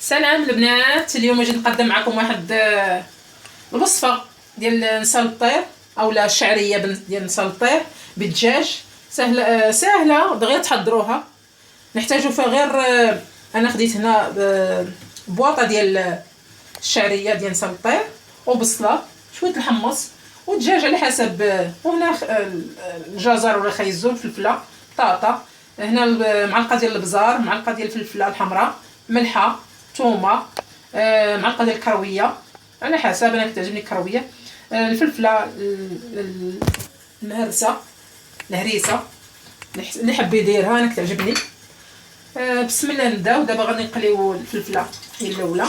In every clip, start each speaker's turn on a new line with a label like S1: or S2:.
S1: سلام البنات اليوم جيت نقدم معكم واحد آه، الوصفة ديال نسال الطير اولا الشعريه ديال نسال الطير بالدجاج. سهلة آه، سهلة دغيا تحضروها. نحتاجو فيها غير آه، أنا خديت هنا بواطة ديال الشعرية ديال نسال الطير وبصلة شوية الحمص والدجاج على حسب وهنا الجزر ولا خيزون فلفله طاطا. هنا معلقة ديال البزار معلقة ديال الفلفلة الحمراء ملحة ثومه آه، معلقة ديال الكروية. على حسب أنا كتعجبني الكروية. آه، الفلفلة ال- ال- المهرسة الهريسة. اللي حب يديرها أنا كتعجبني آه، بسم الله نبداو دابا غادي نقليو الفلفلة هي الأولى.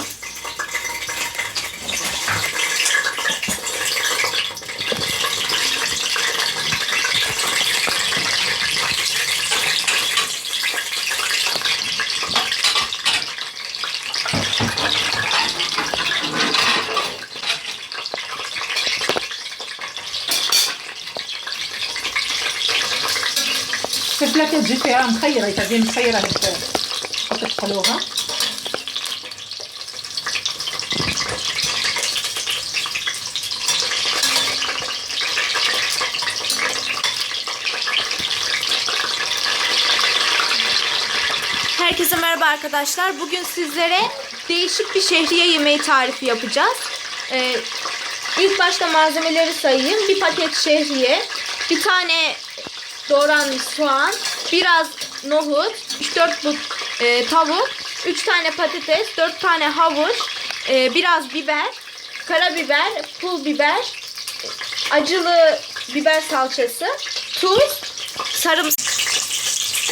S1: الفلفله كتجي فيها مخيره كتجي مخيره هاد كتقلوها
S2: Herkese merhaba arkadaşlar. Bugün sizlere değişik bir şehriye yemeği tarifi yapacağız. Ee, ilk başta malzemeleri sayayım. Bir paket şehriye, bir tane doğranmış soğan, biraz nohut, 3-4 but e, tavuk, 3 tane patates, 4 tane havuç, e, biraz biber, karabiber, pul biber, acılı biber salçası, tuz, sarımsak.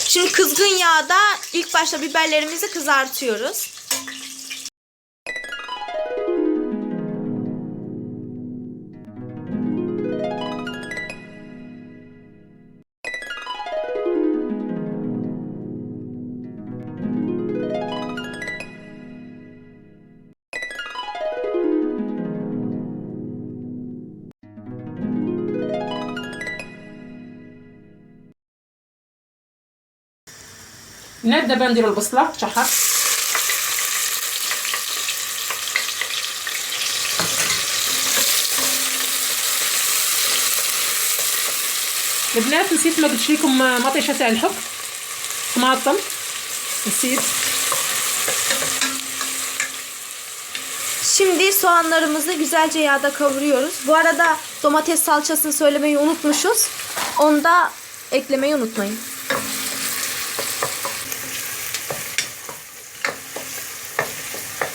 S2: Şimdi kızgın yağda ilk başta biberlerimizi kızartıyoruz.
S1: نبدا دابا نديرو البصله تشحر البنات نسيت ما قلتش لكم مطيشه تاع الحك طماطم نسيت
S2: Şimdi soğanlarımızı güzelce yağda kavuruyoruz. Bu arada domates salçasını söylemeyi unutmuşuz. Onu da eklemeyi unutmayın.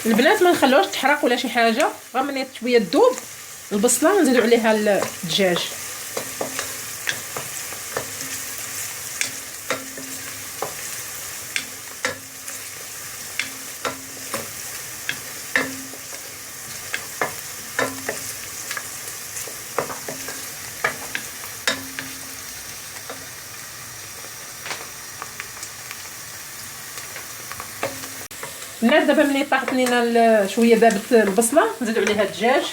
S1: البنات ما نخلوهاش تحرق ولا شي حاجة غير من شوية تذوب البصلة نزيدو عليها الدجاج. الناس دابا ملي طاحت لينا ال- شويه ذابت البصله نزيدو عليها الدجاج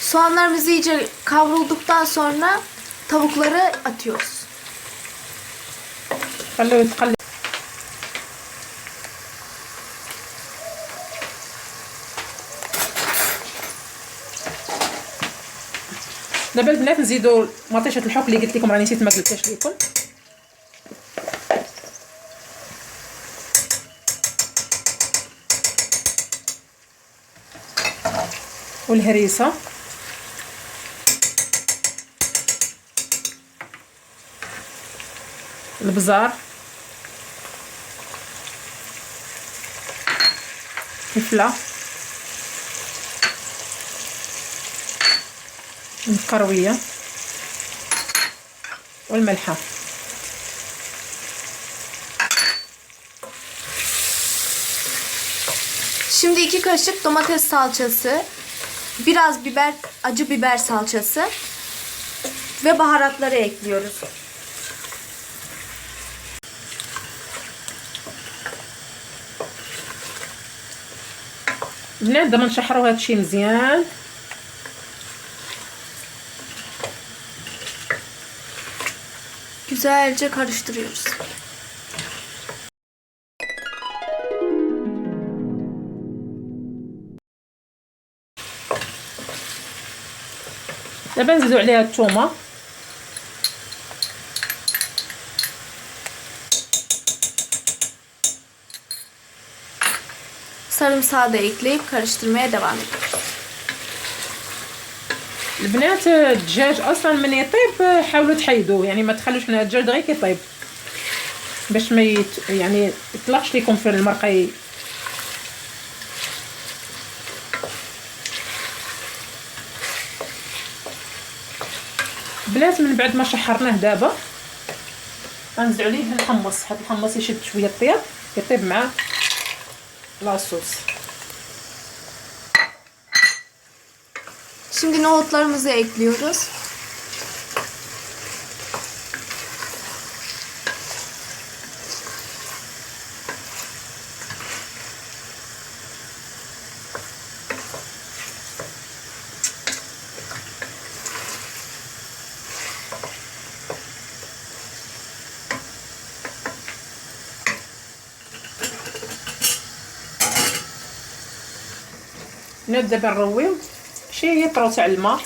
S2: Soğanlarımız iyice kavrulduktan sonra tavukları atıyoruz.
S1: خلوه يتقلب دابا البنات نزيدو مطيشة الحك اللي قلت لكم راني نسيت ما قلتهاش لكم والهريسة. البزار. الفلة. الكروية والملحة
S2: Şimdi iki kaşık domates salçası, biraz biber, acı biber salçası ve baharatları ekliyoruz.
S1: البنات دابا نشحروا هادشي مزيان
S2: Güzelce karıştırıyoruz.
S1: دابا نزيدو عليها الثومه
S2: Sarımsağı da ekleyip karıştırmaya devam ediyoruz.
S1: البنات الدجاج أصلا من يطيب حاولوا تحيدوه يعني ما تخلوش لنا الدجاج غير كيطيب باش ما يت... يعني يطلقش ليكم في المرقة. بنات من بعد ما شحرناه دابا غنزيد عليه الحمص. هاد الحمص يشد شوية الطياب يطيب مع لاصوص
S2: Şimdi nohutlarımızı ekliyoruz.
S1: نبدا بالرويو شي يطرو تاع الماء.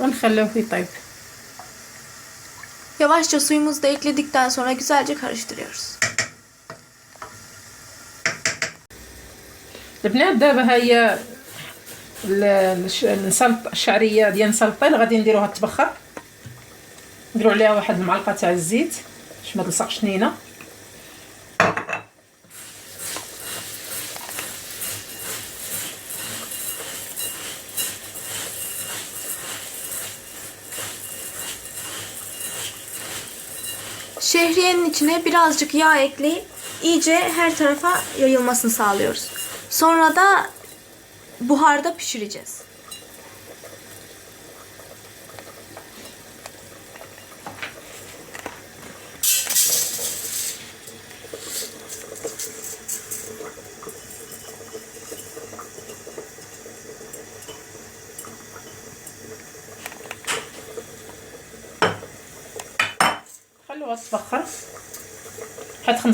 S1: ونخلوه يطيب
S2: Yavaşça suyumuzu da ekledikten sonra güzelce karıştırıyoruz.
S1: البنات دابا ها هي الشعرية ديال نسلطيل غادي نديروها تبخر. نديرو عليها واحد المعلقه تاع الزيت باش ما تلصقش نينه
S2: Şehriyenin içine birazcık yağ ekleyip iyice her tarafa yayılmasını sağlıyoruz. Sonra da buharda pişireceğiz.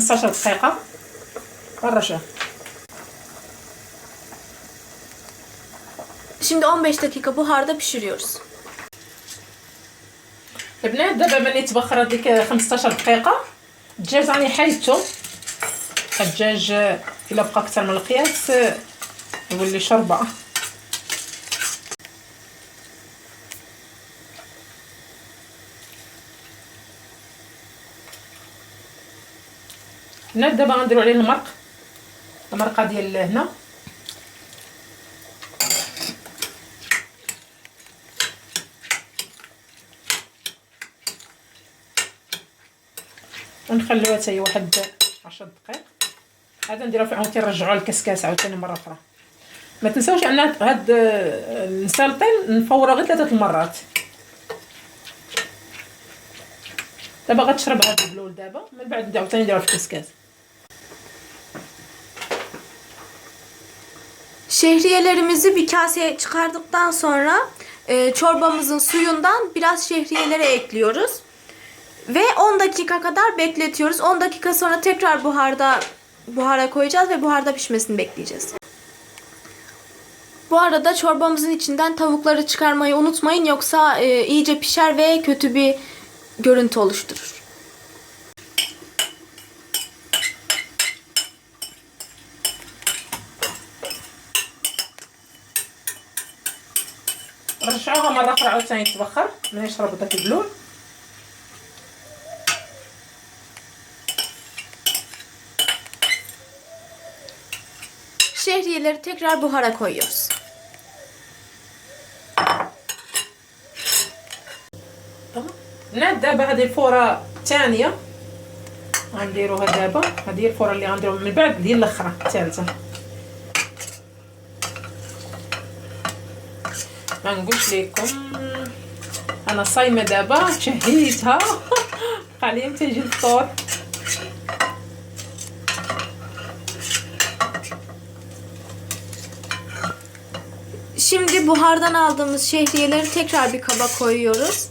S1: 15 دقيقة. ونرجع
S2: Şimdi 15 dakika buharda pişiriyoruz.
S1: البنات دابا ملي تبخر هذيك 15 دقيقه الدجاج راني حيدتو الدجاج الا بقى أكثر من القياس يولي شوربه البنات دابا غنديرو عليه المرق. المرقة ديال هنا. ونخلوها حتى هي واحد 10 دقائق. هذا نديرها في عاوتاني نرجعوها للكسكاس عاوتاني مرة أخرى. ما تنساوش أن هاد السلطين نفورها غير ثلاثة المرات. دابا غتشرب هاد البلول دابا. من بعد عاوتاني نديرها في الكسكاس.
S2: Şehriyelerimizi bir kaseye çıkardıktan sonra e, çorbamızın suyundan biraz şehriyelere ekliyoruz. Ve 10 dakika kadar bekletiyoruz. 10 dakika sonra tekrar buharda buhara koyacağız ve buharda pişmesini bekleyeceğiz. Bu arada çorbamızın içinden tavukları çıkarmayı unutmayın yoksa e, iyice pişer ve kötü bir görüntü oluşturur.
S1: مرة أخرى عاوتاني تبخر ملي يشرب داك البلول
S2: Şehriyeleri tekrar buhara koyuyoruz.
S1: البنات دابا هذه الفورة الثانية. غنديروها دابا. هذه هي الفورة اللي غنديروها من بعد ديال الأخرى الثالثة. ما نقولش لكم انا صايمه دابا شهيتها حاليا تيجي الفطور
S2: Şimdi buhardan aldığımız şehriyeleri tekrar bir kaba koyuyoruz.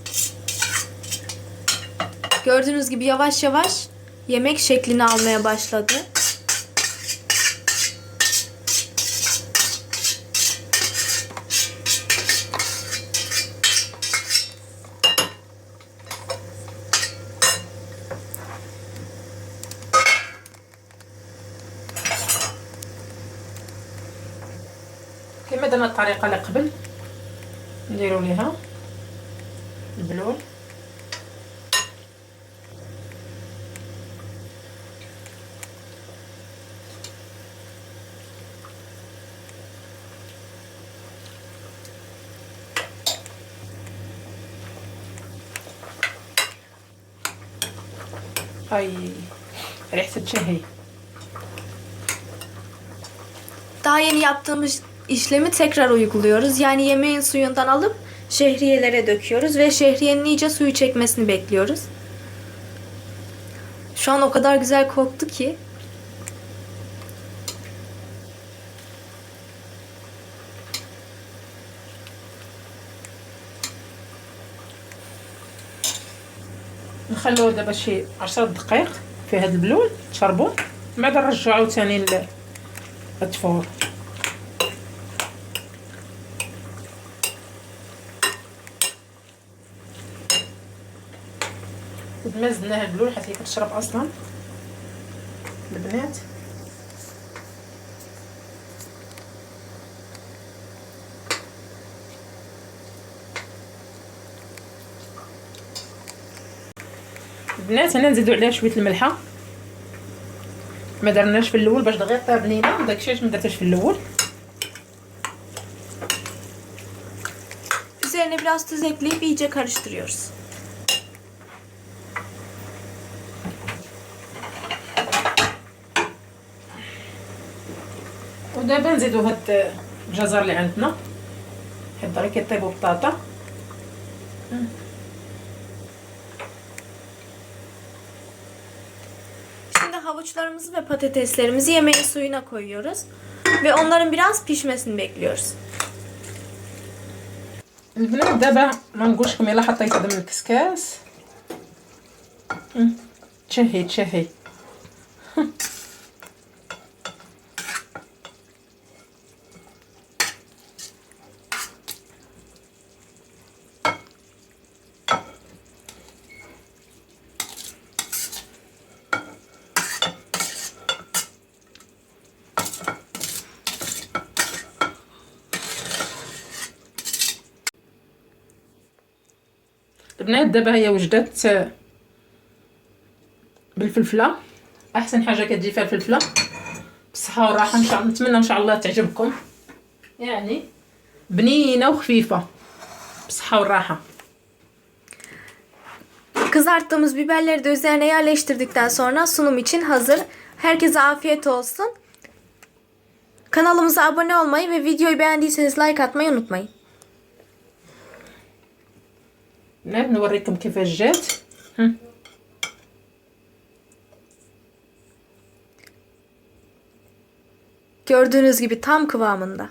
S2: Gördüğünüz gibi yavaş yavaş yemek şeklini almaya başladı.
S1: درنا الطريقة اللي قبل. نديرو ليها. البلول اي ريحة تشهي
S2: Daha yeni yaptığımız işlemi tekrar uyguluyoruz. Yani yemeğin suyundan alıp şehriyelere döküyoruz ve şehriyenin iyice suyu çekmesini bekliyoruz. Şu an o kadar güzel koktu ki.
S1: نخلوه دابا شي عشر دقائق في هذا البلول تشربوه من بعد نرجعو عاوتاني ل- ما زدناها البلول حيت هي كتشرب أصلا. البنات. البنات هنا نزيدو عليها شوية الملحة. ما درناش في الأول باش دغيا طيب بنينه داكشي علاش ما درتهاش في الأول.
S2: Üzerine biraz tuz ekleyip iyice karıştırıyoruz.
S1: ودابا نزيدو هاد الجزر اللي عندنا حيت دغيا كيطيبو بطاطا
S2: Şimdi havuçlarımızı ve patateslerimizi yemeğin suyuna koyuyoruz. Ve onların biraz pişmesini bekliyoruz.
S1: البنات دابا ما نقولش لكم يلا حطيت هذا من الكسكاس مم. تشهي تشهي البنات دابا هي وجدت آه، بالفلفله احسن حاجه كتجي فيها الفلفله بالصحه والراحه ان شاء الله نتمنى ان شاء الله تعجبكم يعني بنينه وخفيفه بالصحه والراحه
S2: Kızarttığımız biberleri de üzerine yerleştirdikten sonra sunum için hazır. Herkese afiyet olsun. Kanalımıza abone olmayı ve videoyu beğendiyseniz like atmayı unutmayın.
S1: البنات نوريكم كيفاش جات هم.
S2: Gördüğünüz gibi tam kıvamında.